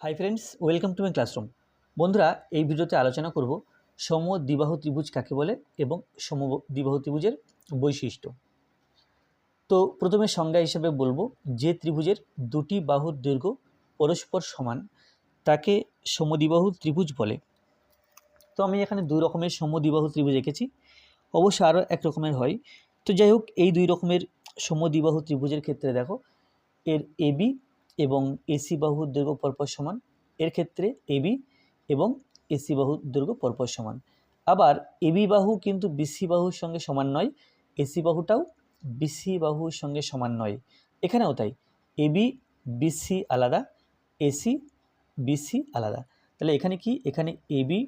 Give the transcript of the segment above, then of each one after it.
Hi friends welcome to my classroom বন্ধুরা, এই ভিডিওতে আলোচনা করব সম দ্বিবাহু ত্রিভুজ কাকে বলে এবং সম দ্বিবাহু ত্রিভুজের বৈশিষ্ট্য। তো প্রথমে সংজ্ঞা হিসেবে বলব, যে ত্রিভুজের দুটি বাহুর দৈর্ঘ্য পরস্পর সমান, তাকে সমদ্বিবাহু ত্রিভুজ বলে। তো আমি এখানে দুই রকমের সমদ্বিবাহু ত্রিভুজ এঁকেছি, অবশ্য আরও এক রকমের হয়। তো যাই হোক, এই দুই রকমের সমদ্বিবাহু ত্রিভুজের ক্ষেত্রে দেখো, এর এবি এবং এসি বাহুর দৈর্ঘ্য পরপর সমান। এর ক্ষেত্রে এবি এবং এসি বাহুর দৈর্ঘ্য পরপর সমান। আবার এবি বাহু কিন্তু বিসি বাহুর সঙ্গে সমান নয়, এসি বাহুটাও বিসি বাহুর সঙ্গে সমান নয়। এখানেও তাই এবি বিসি আলাদা, এসি বিসি আলাদা। তাহলে এখানে কি? এখানে এবি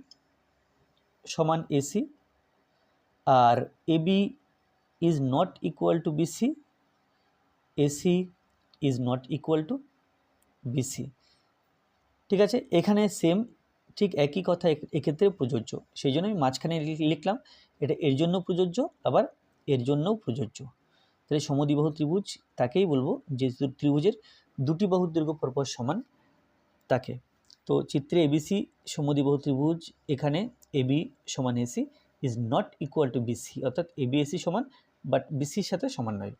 সমান AC R AB is not equal to BC AC is not equal to BC ঠিক আছে? এখানে সেম ঠিক একই কথা এক্ষেত্রে প্রযোজ্য। সেই জন্য আমি মাঝখানে লিখলাম, এটা এর জন্য প্রযোজ্য, আবার এর জন্যও প্রযোজ্য। তাহলে সমদ্বিবাহু ত্রিভুজ তাকেই বলব যে ত্রিভুজের দুটি বাহুর দৈর্ঘ্য পরপর সমান তাকে। তো চিত্রে এবিসি সমদ্বিবাহু ত্রিভুজ, এখানে এবি সমান AC is not equal to BC অর্থাৎ এবিএসি সমান বাট বিসির সাথে সমান নয়।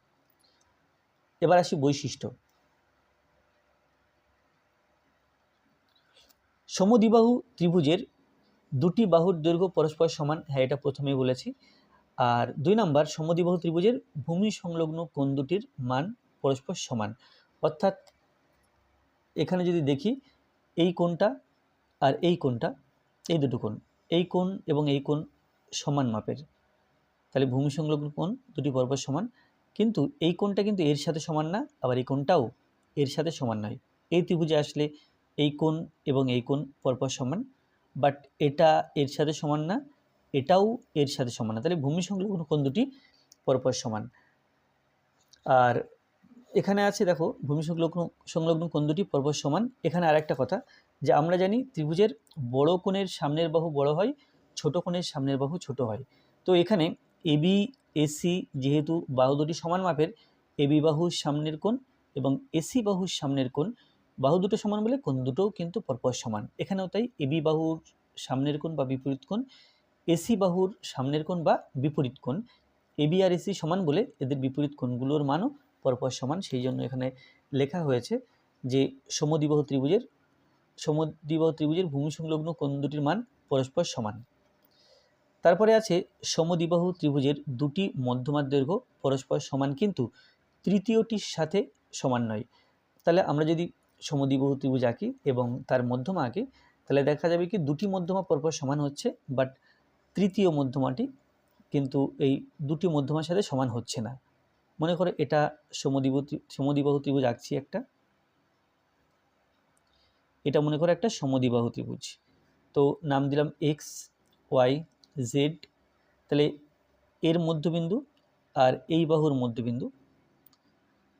এবার আসি বৈশিষ্ট্য। সমদ্বিবাহু ত্রিভুজের দুটি বাহুর দৈর্ঘ্য পরস্পর সমান। হ্যাঁ এটা প্রথমেই বলেছি। আর দুই নাম্বার, সমদ্বিবাহু ত্রিভুজের ভূমি সংলগ্ন কোণ দুটির মান পরস্পর সমান। অর্থাৎ এখানে যদি দেখি, এই কোণটা আর এই কোণটা, এই দুটো কোণ, এই কোণ এবং এই কোণ সমান মাপের। তাহলে ভূমি সংলগ্ন কোণ দুটি পরপর সমান। কিন্তু এই কোণটা কিন্তু এর সাথে সমান না, আবার এই কোণটাও এর সাথে সমান নয়। এই ত্রিভুজে আসলে এই কোণ এবং এই কোণ পরপর সমান বাট এটা এর সাথে সমান না, এটাও এর সাথে সমান না। তাহলে ভূমি সংলগ্ন কোণ দুটি পরপর সমান। আর এখানে আছে দেখো, ভূমি সংলগ্ন সংলগ্ন কোণ দুটি পরপর সমান। এখানে আরেকটা কথা, যে আমরা জানি ত্রিভুজের বড় কোণের সামনের বাহু বড় হয়, ছোট কোণের সামনের বাহু ছোট হয়। তো এখানে এবি এসি যেহেতু বাহু দুটি সমান মাপের এবি বাহুর সামনের কোণ এবং এসি বাহুর সামনের কোণ বাহু দুটো সমান বলে কোন দুটোও কিন্তু পরপর সমান। এখানেও তাই এবি বাহুর সামনের কোণ বা বিপরীত কোণ এসি বাহুর সামনের কোণ বা বিপরীত কোণ। এবি আর এসি সমান বলে এদের বিপরীত কোণগুলোর মানও পরপর সমান। সেই জন্য এখানে লেখা হয়েছে যে সমদ্বিবাহু ত্রিভুজের সমদ্বিবাহু ত্রিভুজের ভূমি সংলগ্ন কোণ দুটির মান পরস্পর সমান। তারপরে আছে সমদ্বিবাহু ত্রিভুজের দুটি মধ্যমার দৈর্ঘ্য পরস্পর সমান কিন্তু তৃতীয়টির সাথে সমান নয়। তাহলে আমরা যদি সমদ্বিবাহু ত্রিভুজ আঁকি এবং তার মধ্যমা আঁকি, তাহলে দেখা যাবে কি দুটি মধ্যমা পরপর সমান হচ্ছে বাট তৃতীয় মধ্যমাটি কিন্তু এই দুটি মধ্যমার সাথে সমান হচ্ছে না। মনে করো এটা সমদ্বিবাহু সমদ্বিবাহু ত্রিভুজ আঁকছি একটা, এটা মনে করো একটা সমদ্বিবাহু ত্রিভুজ। তো নাম দিলাম এক্স ওয়াই জেড তাহলে এর মধ্যবিন্দু আর এই বাহুর মধ্যবিন্দু।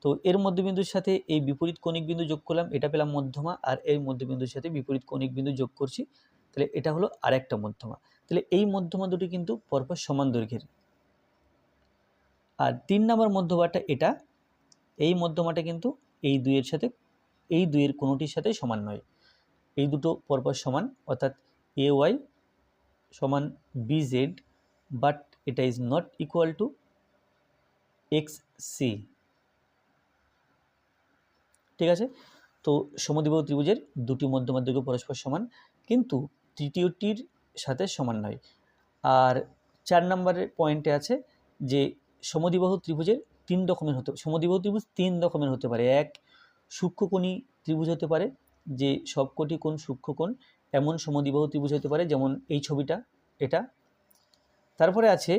তো এর মধ্যবিন্দুর সাথে এই বিপরীত কণিক বিন্দু যোগ করলাম, এটা পেলাম মধ্যমা, আর এর মধ্যবিন্দুর সাথে বিপরীত কণিক বিন্দু যোগ করছি, তাহলে এটা হলো আরেকটা মধ্যমা। তাহলে এই মধ্যমা দুটি কিন্তু পরপর সমান দৈর্ঘ্যের। আর তিন নম্বর মধ্যমাটা এটা, এই মধ্যমাটা কিন্তু এই দুইয়ের সাথে, এই দুইয়ের কোনোটির সাথে সমান নয়। এই দুটো পরপর সমান, অর্থাৎ এ ওয়াই সমান বি জেড, বাট এটা is not equal to X C. ঠিক আছে? তো সমদ্বিবাহু ত্রিভুজের দুটি মধ্যমার দৈর্ঘ্য পরস্পর সমান, কিন্তু তৃতীয়টির সাথে সমান নয়। আর চার নম্বরের পয়েন্টে আছে যে সমদ্বিবাহু ত্রিভুজের তিন রকমের হতে সমদ্বিবাহু ত্রিভুজ তিন রকমের হতে পারে। এক সূক্ষ্মকোণী ত্রিভুজ হতে পারে, যে সবকটি কোণ সূক্ষ্মকোণ এমন সমদ্বিবাহু ত্রিভুজ হতে পারে যেমন এই ছবিটা, এটা। তারপরে আছে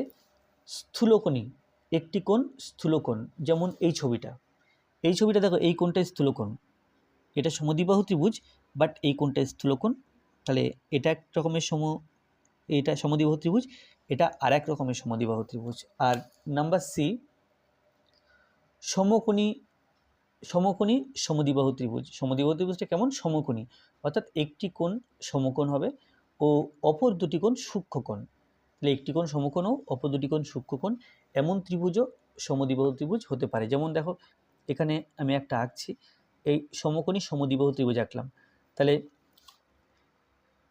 স্থূলকোণী, একটি কোণ স্থূলকোণ, যেমন এই ছবিটা। এই ছবিটা দেখো, এই কোণটা স্থূলকোণ। এটা সমদ্বিবাহু ত্রিভুজ বাট এই কোণটা স্থূলকোণ। তাহলে এটা এক রকমের সম, এটা সমদ্বিবাহু ত্রিভুজ, এটা আর এক রকমের সমদ্বিবাহু ত্রিভুজ। আর নাম্বার সি সমকোণী সমকোণী সমদ্বিবাহু ত্রিভুজ। সমদ্বিবাহু ত্রিভুজটা কেমন? সমকোণী। অর্থাৎ একটি কোণ সমকোণ হবে ও অপর দুটি কোণ সূক্ষ্মকোণ তাহলে একটি কোণ সমকোণ ও অপর দুটি কোণ সূক্ষ্মকোণ এমন ত্রিভুজও সমদ্বিবাহু ত্রিভুজ হতে পারে। যেমন দেখো এখানে আমি একটা আঁকছি। এই সমকোণী সমদ্বিবাহু ত্রিভুজ আঁকলাম। তাহলে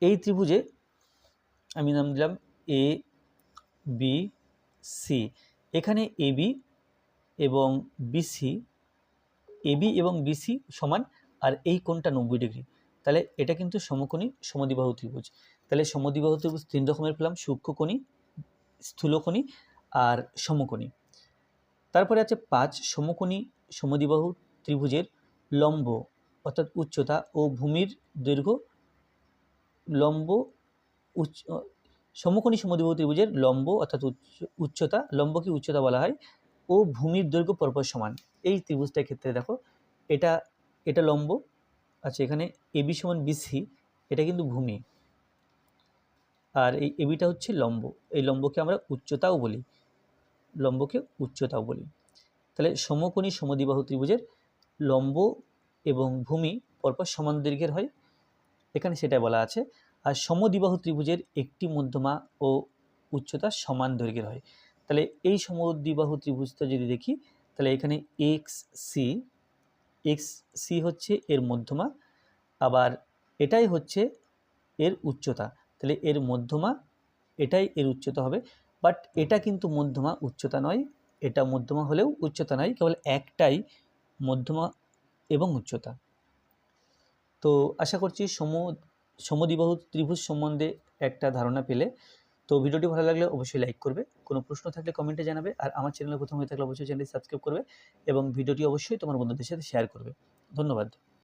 এই ত্রিভুজে আমি নাম দিলাম এ বি সি এখানে এবি এবং বিসি এবি এবং বিসি সমান আর এই কোণটা নব্বই ডিগ্রি। তাহলে এটা কিন্তু সমকোণী সমদ্বিবাহু ত্রিভুজ। তাহলে সমদ্বিবাহু ত্রিভুজ তিন রকমের পেলাম সূক্ষ্মকোণী স্থূলকোণী আর সমকোণী। তারপরে আছে পাঁচ সমকোণী সমদ্বিবাহু ত্রিভুজের লম্ব অর্থাৎ উচ্চতা ও ভূমির দৈর্ঘ্য লম্ব উচ্চ, সমকোণী সমদ্বিবাহু ত্রিভুজের লম্ব অর্থাৎ উচ্চ- উচ্চতা, লম্বকে উচ্চতা বলা হয় ও ভূমির দৈর্ঘ্য পরপর সমান। এই ত্রিভুজটার ক্ষেত্রে দেখো, এটা এটা লম্ব আচ্ছা এখানে এবি সমান বিসি এটা কিন্তু ভূমি। আর এই এবিটা হচ্ছে লম্ব, এই লম্বকে আমরা উচ্চতাও বলি, লম্বকে উচ্চতাও বলি। তাহলে সমকোণী সমদিবাহু ত্রিভুজের লম্ব এবং ভূমি পরপর সমান দৈর্ঘ্যের হয়। এখানে সেটা বলা আছে। আর সমদ্বিবাহু ত্রিভুজের একটি মধ্যমা ও উচ্চতা সমান দৈর্ঘ্যের হয়। তাহলে এই সমদ্বিবাহু ত্রিভুজটা যদি দেখি, তাহলে এখানে এক্স সি এক্স সি হচ্ছে এর মধ্যমা, আবার এটাই হচ্ছে এর উচ্চতা। তাহলে এর মধ্যমা, এটাই এর উচ্চতা হবে, বাট এটা কিন্তু মধ্যমা, উচ্চতা নয়। এটা মধ্যমা হলেও উচ্চতা নাই কেবল একটাই মধ্যমা এবং উচ্চতা। তো আশা করছি সম সমদিবাহু ত্রিভুজ সম্বন্ধে একটা ধারণা পেলে। তো ভিডিওটি ভালো লাগলে অবশ্যই লাইক করবে, কোনো প্রশ্ন থাকলে কমেন্টে জানাবে, আর আমার চ্যানেলে প্রথম হয়ে থাকলে অবশ্যই চ্যানেলটি সাবস্ক্রাইব করবে এবং ভিডিওটি অবশ্যই তোমার বন্ধুদের সাথে শেয়ার করবে। ধন্যবাদ।